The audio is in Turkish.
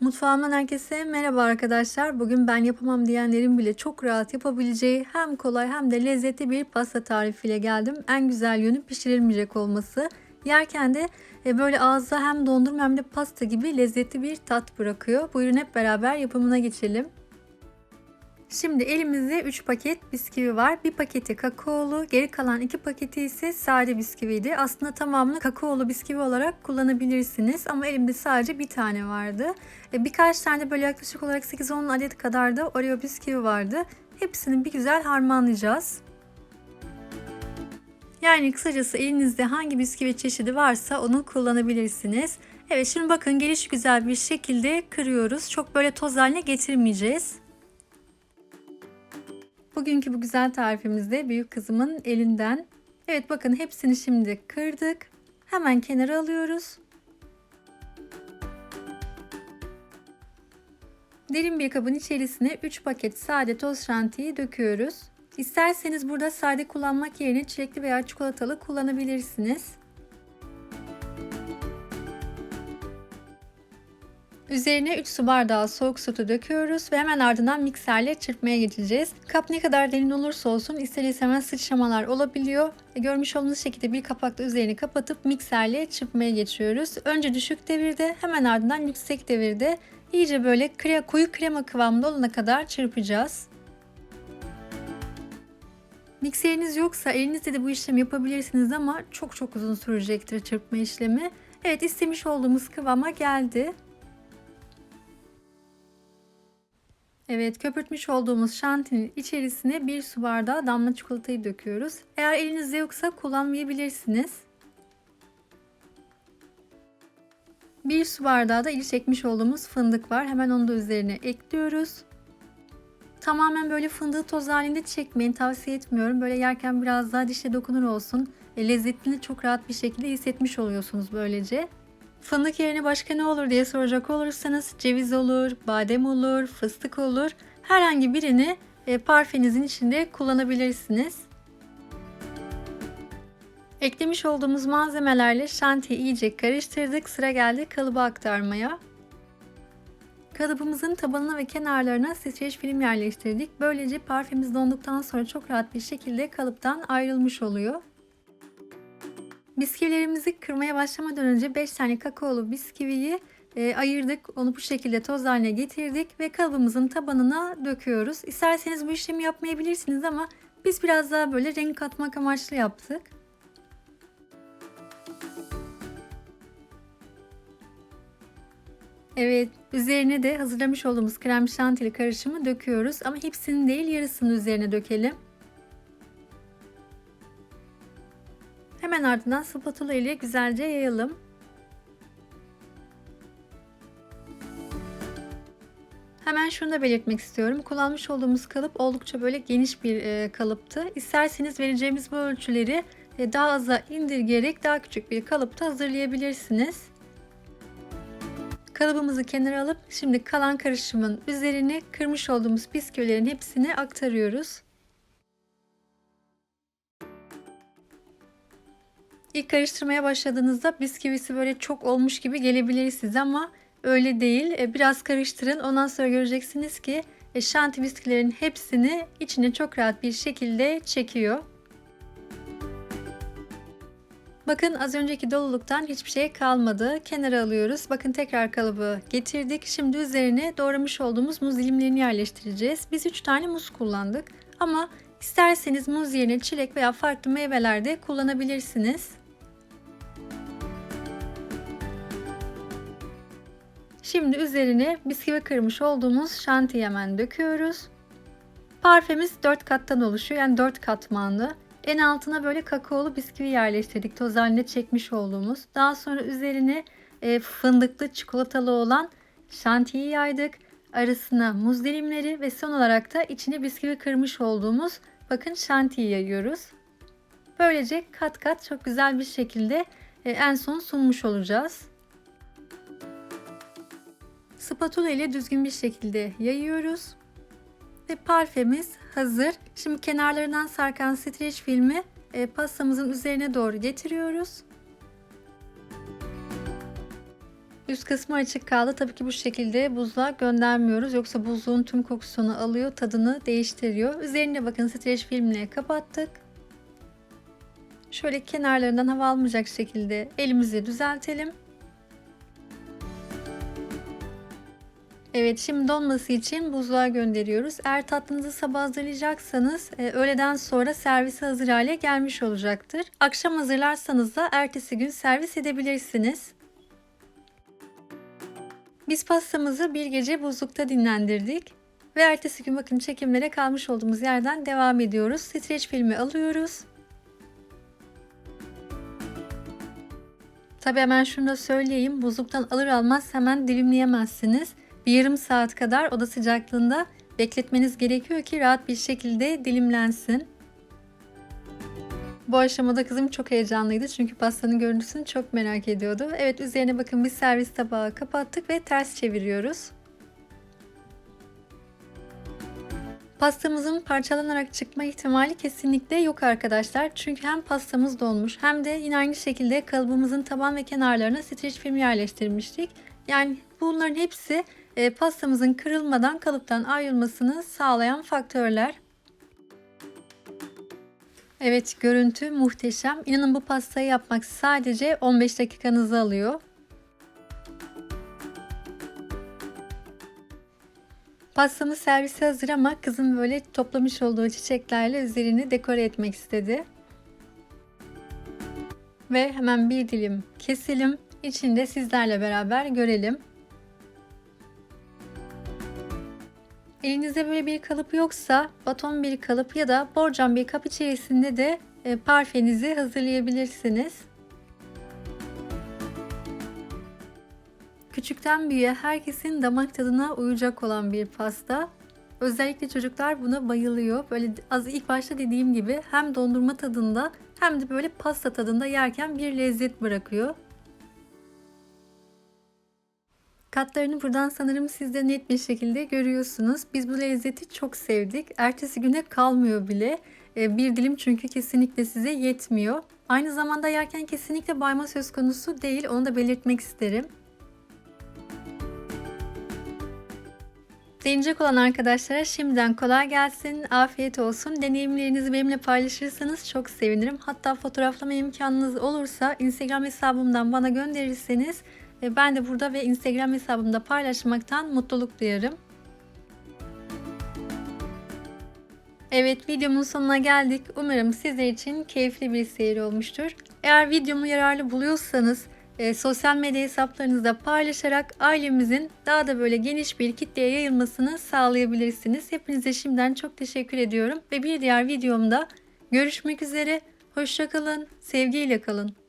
Mutfağımdan herkese merhaba arkadaşlar. Bugün ben yapamam diyenlerin bile çok rahat yapabileceği hem kolay hem de lezzetli bir pasta tarifiyle geldim. En güzel yönü pişirilmeyecek olması. Yerken de e, böyle ağızda hem dondurma hem de pasta gibi lezzetli bir tat bırakıyor. Buyurun hep beraber yapımına geçelim. Şimdi elimizde 3 paket bisküvi var. Bir paketi kakaolu, geri kalan 2 paketi ise sade bisküviydi. Aslında tamamını kakaolu bisküvi olarak kullanabilirsiniz ama elimde sadece bir tane vardı. E, birkaç tane böyle yaklaşık olarak 8-10 adet kadar da Oreo bisküvi vardı. Hepsini bir güzel harmanlayacağız. Yani kısacası elinizde hangi bisküvi çeşidi varsa onu kullanabilirsiniz. Evet şimdi bakın geliş güzel bir şekilde kırıyoruz. Çok böyle toz haline getirmeyeceğiz. Bugünkü bu güzel tarifimizde büyük kızımın elinden. Evet bakın hepsini şimdi kırdık. Hemen kenara alıyoruz. Derin bir kabın içerisine 3 paket sade toz şantiyi döküyoruz. İsterseniz burada sade kullanmak yerine çilekli veya çikolatalı kullanabilirsiniz. Üzerine 3 su bardağı soğuk sütü döküyoruz ve hemen ardından mikserle çırpmaya geçeceğiz. Kap ne kadar derin olursa olsun ister istemez sıçramalar olabiliyor. E, görmüş olduğunuz şekilde bir kapakla üzerini kapatıp mikserle çırpmaya geçiyoruz. Önce düşük devirde hemen ardından yüksek devirde iyice böyle kre, koyu krema kıvamında olana kadar çırpacağız. Mikseriniz yoksa elinizde de bu işlemi yapabilirsiniz ama çok çok uzun sürecektir çırpma işlemi. Evet istemiş olduğumuz kıvama geldi. Evet köpürtmüş olduğumuz şantinin içerisine bir su bardağı damla çikolatayı döküyoruz. Eğer elinizde yoksa kullanmayabilirsiniz. Bir su bardağı da ili çekmiş olduğumuz fındık var. Hemen onu da üzerine ekliyoruz. Tamamen böyle fındığı toz halinde çekmeyin. Tavsiye etmiyorum. Böyle yerken biraz daha dişe dokunur olsun. E, lezzetini çok rahat bir şekilde hissetmiş oluyorsunuz böylece. Fındık yerine başka ne olur diye soracak olursanız ceviz olur, badem olur, fıstık olur. Herhangi birini e, parfenizin içinde kullanabilirsiniz. Eklemiş olduğumuz malzemelerle şantiyi iyice karıştırdık. Sıra geldi kalıba aktarmaya. Kalıbımızın tabanına ve kenarlarına streç film yerleştirdik. Böylece parfümümüz donduktan sonra çok rahat bir şekilde kalıptan ayrılmış oluyor. Bisküvilerimizi kırmaya başlamadan önce 5 tane kakaolu bisküviyi e, ayırdık. Onu bu şekilde toz haline getirdik ve kalıbımızın tabanına döküyoruz. İsterseniz bu işlemi yapmayabilirsiniz ama biz biraz daha böyle renk katmak amaçlı yaptık. Evet, üzerine de hazırlamış olduğumuz krem şantili karışımı döküyoruz ama hepsini değil yarısını üzerine dökelim. Hemen ardından spatula ile güzelce yayalım. Hemen şunu da belirtmek istiyorum. Kullanmış olduğumuz kalıp oldukça böyle geniş bir e, kalıptı. İsterseniz vereceğimiz bu ölçüleri e, daha aza indirgerek daha küçük bir kalıpta hazırlayabilirsiniz. Kalıbımızı kenara alıp şimdi kalan karışımın üzerine kırmış olduğumuz bisküvilerin hepsini aktarıyoruz. İlk karıştırmaya başladığınızda bisküvisi böyle çok olmuş gibi gelebilir size ama öyle değil. E, biraz karıştırın. Ondan sonra göreceksiniz ki e, şanti bisküvilerin hepsini içine çok rahat bir şekilde çekiyor. Bakın az önceki doluluktan hiçbir şey kalmadı. Kenara alıyoruz. Bakın tekrar kalıbı getirdik. Şimdi üzerine doğramış olduğumuz muz dilimlerini yerleştireceğiz. Biz 3 tane muz kullandık. Ama isterseniz muz yerine çilek veya farklı meyveler de kullanabilirsiniz. Şimdi üzerine bisküvi kırmış olduğumuz şantiyi hemen döküyoruz. Parfemiz 4 kattan oluşuyor. Yani 4 katmanlı. En altına böyle kakaolu bisküvi yerleştirdik. Toz halinde çekmiş olduğumuz. Daha sonra üzerine e, fındıklı çikolatalı olan şantiyi yaydık. Arasına muz dilimleri ve son olarak da içine bisküvi kırmış olduğumuz bakın şantiyi yayıyoruz. Böylece kat kat çok güzel bir şekilde e, en son sunmuş olacağız. Spatula ile düzgün bir şekilde yayıyoruz. Ve parfemiz hazır. Şimdi kenarlarından sarkan streç filmi e, pastamızın üzerine doğru getiriyoruz. Üst kısmı açık kaldı. Tabii ki bu şekilde buzluğa göndermiyoruz. Yoksa buzluğun tüm kokusunu alıyor, tadını değiştiriyor. Üzerine bakın streç filmle kapattık. Şöyle kenarlarından hava almayacak şekilde elimizi düzeltelim. Evet şimdi donması için buzluğa gönderiyoruz. Eğer tatlınızı sabah hazırlayacaksanız e, öğleden sonra servise hazır hale gelmiş olacaktır. Akşam hazırlarsanız da ertesi gün servis edebilirsiniz. Biz pastamızı bir gece buzlukta dinlendirdik. Ve ertesi gün bakın çekimlere kalmış olduğumuz yerden devam ediyoruz. Streç filmi alıyoruz. Tabi hemen şunu da söyleyeyim. Buzluktan alır almaz hemen dilimleyemezsiniz. Bir yarım saat kadar oda sıcaklığında bekletmeniz gerekiyor ki rahat bir şekilde dilimlensin. Bu aşamada kızım çok heyecanlıydı çünkü pastanın görüntüsünü çok merak ediyordu. Evet üzerine bakın bir servis tabağı kapattık ve ters çeviriyoruz. Pastamızın parçalanarak çıkma ihtimali kesinlikle yok arkadaşlar. Çünkü hem pastamız donmuş hem de yine aynı şekilde kalıbımızın taban ve kenarlarına streç film yerleştirmiştik. Yani bunların hepsi e, pastamızın kırılmadan kalıptan ayrılmasını sağlayan faktörler. Evet görüntü muhteşem. İnanın bu pastayı yapmak sadece 15 dakikanızı alıyor. Pastamız servise hazır ama kızım böyle toplamış olduğu çiçeklerle üzerini dekore etmek istedi. Ve hemen bir dilim keselim. İçinde sizlerle beraber görelim. Elinizde böyle bir kalıp yoksa baton bir kalıp ya da borcam bir kap içerisinde de e, parfenizi hazırlayabilirsiniz. Küçükten büyüğe herkesin damak tadına uyacak olan bir pasta. Özellikle çocuklar buna bayılıyor. Böyle az ilk başta dediğim gibi hem dondurma tadında hem de böyle pasta tadında yerken bir lezzet bırakıyor. Katlarını buradan sanırım siz de net bir şekilde görüyorsunuz. Biz bu lezzeti çok sevdik. Ertesi güne kalmıyor bile. Ee, bir dilim çünkü kesinlikle size yetmiyor. Aynı zamanda yerken kesinlikle bayma söz konusu değil. Onu da belirtmek isterim. Deneyecek olan arkadaşlara şimdiden kolay gelsin, afiyet olsun. Deneyimlerinizi benimle paylaşırsanız çok sevinirim. Hatta fotoğraflama imkanınız olursa Instagram hesabımdan bana gönderirseniz e, ben de burada ve Instagram hesabımda paylaşmaktan mutluluk duyarım. Evet videomun sonuna geldik. Umarım sizler için keyifli bir seyir olmuştur. Eğer videomu yararlı buluyorsanız e, sosyal medya hesaplarınızda paylaşarak ailemizin daha da böyle geniş bir kitleye yayılmasını sağlayabilirsiniz. Hepinize şimdiden çok teşekkür ediyorum ve bir diğer videomda görüşmek üzere. Hoşçakalın, sevgiyle kalın.